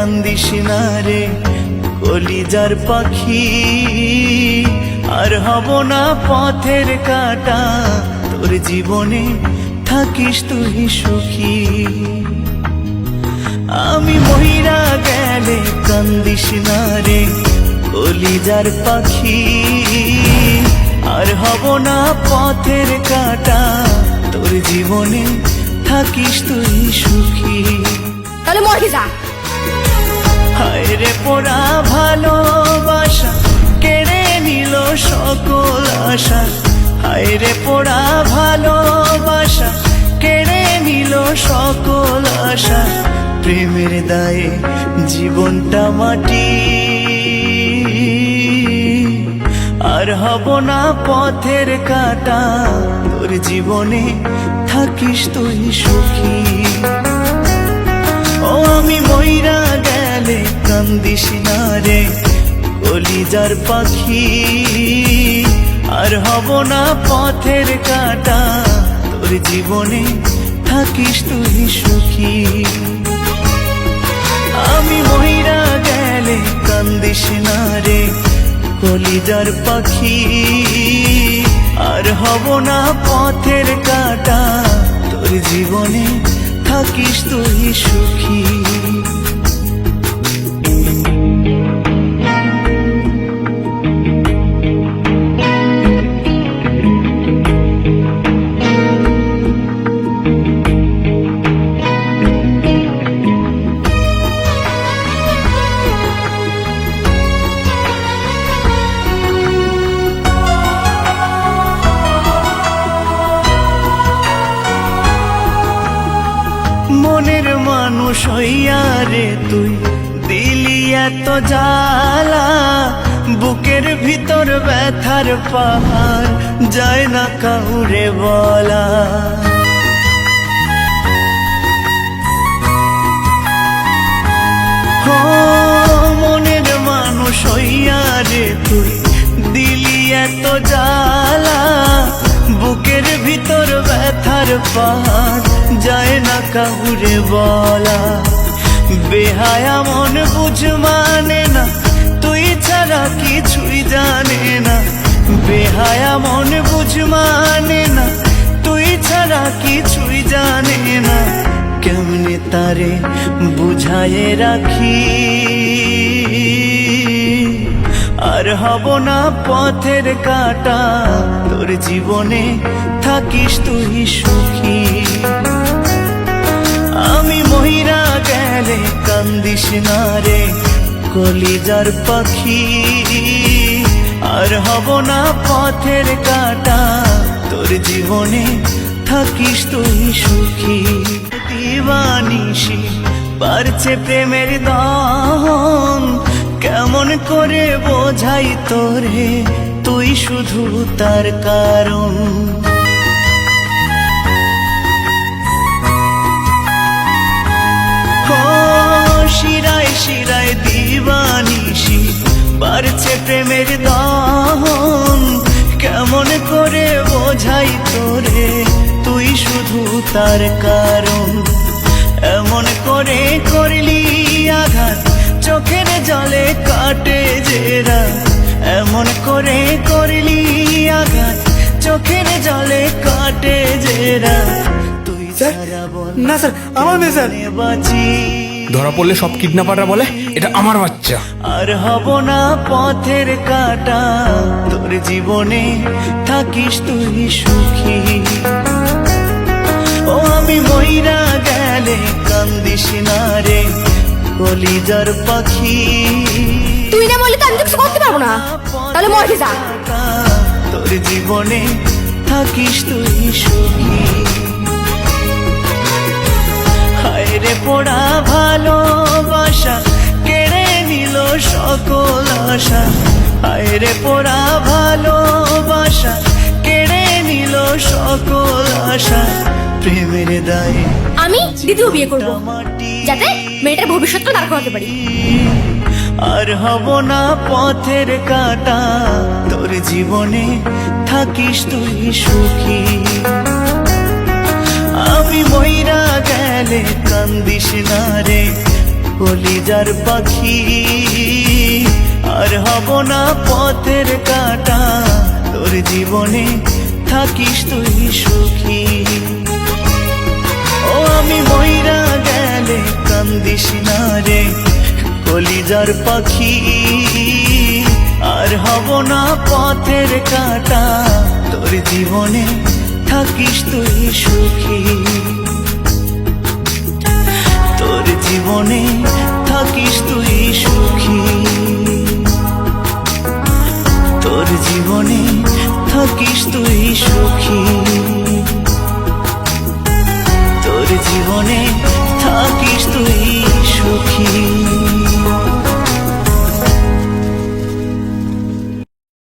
কান্দিস না রে, কলিজার পাখি। আর হব না পথের কাটা, তোর জীবনে থাকিস তুই সুখী। আমি মহিরা গেলে কান্দিস না রে, কলিজার পাখি। আর হব না পথের কাটা, তোর জীবনে থাকিস তুই সুখী। তাহলে হায় রে পোড়া ভালোবাসা, কেড়ে নিল সকল আশা। হায় রে পোড়া ভালোবাসা, কেড়ে নিল সকল আশা। প্রেমের দায়ে জীবনটা মাটি। আর হব না পথের কাটা, তোর জীবনে থাকিস তুই সুখী। ও আমি ময়রা মইরা গেলে কান্দিস না রে, কলিজার পাখি। আর হব না পথের কাটা, তোর জীবনে থাকিস তুই সুখী। আমি মহিরা গেলে কান্দিস না রে, কলিজার পাখি। আর হব না পথের কাটা, তোর জীবনে থাকিস তুই সুখী। হইয়া রে তুই দিলি এত জ্বালা, বুকের ভিতর ব্যথার পাহাড় যায় না কাউরে বলা। মনের মানুষ হইয়া রে তুই দিলি এত জ্বালা, বুকের ভিতর ব্যথার পাহাড় না বলা। বেহায়া মন বুঝ মানে না, তুই ছাড়া কিছুই জানে না। বেহায়া মন বুঝ মানে না, তুই ছাড়া কিছুই জানে না। কেমনে তারে বুঝায়ে রাখি? আর হব না পথের কাটা, তোর জীবনে থাকিস তুই সুখী। কান্দিস না রে, কলিজার পাখি। আর হব না পথের কাটা, তোর জীবনে থাকিস তুই সুখী। দিবানিসি পারছে প্রেমের দহন কেমন করে বোঝাই তোরে, তুই শুধু তার কারণ। বাড়ছে প্রেমের দহন। কেমন করে বোঝাই তোরে? তুই শুধু তার কারণ। এমন করে করলি আঘাত। চোখের জলে কাটে জেরা এমন করে করলি আঘাত। চোখের জলে কাটে জেরা তুই স্যার? ছাড়া বল না স্যার আমার মেয়ে স্যার। বাঁচি ধরা পড়লে সব কিডন্যাপাররা বলে এটা আমার বাচ্চা। আর হব না পথের কাটা তোর জীবনে থাকিস তুই সুখী। ও আমি মইরা গেলে কান্দিস না রে কলিজার পাখি। তুই না বললে তো আমি কিছু করতে পারব না। তাহলে মরে যা। তোর জীবনে থাকিস তুই সুখী। রে পোড়া ভালোবাসা কেড়ে নিল সকল আশা। রে পোড়া ভালোবাসা কেড়ে নিল সকল আশা। প্রেমের দায়ে আমি দ্বিতীয় বিয়ে করব যাতে মেয়েটার ভবিষ্যৎটা দাঁড় করাতে পারি। আর হব না পথের কাটা। তোর জীবনে থাকিস তুই সুখী। আমি মইরা গেলে কান্দিস না রে, কলিজার পাখি। আর হব না পথের কাটা, তোর জীবনে থাকিস তুই সুখী। ও আমি মইরা গেলে কান্দিস না রে, কলিজার পাখি। আর হব না পথের কাটা, তোর জীবনে থাকিস তুই সুখী। জীবনে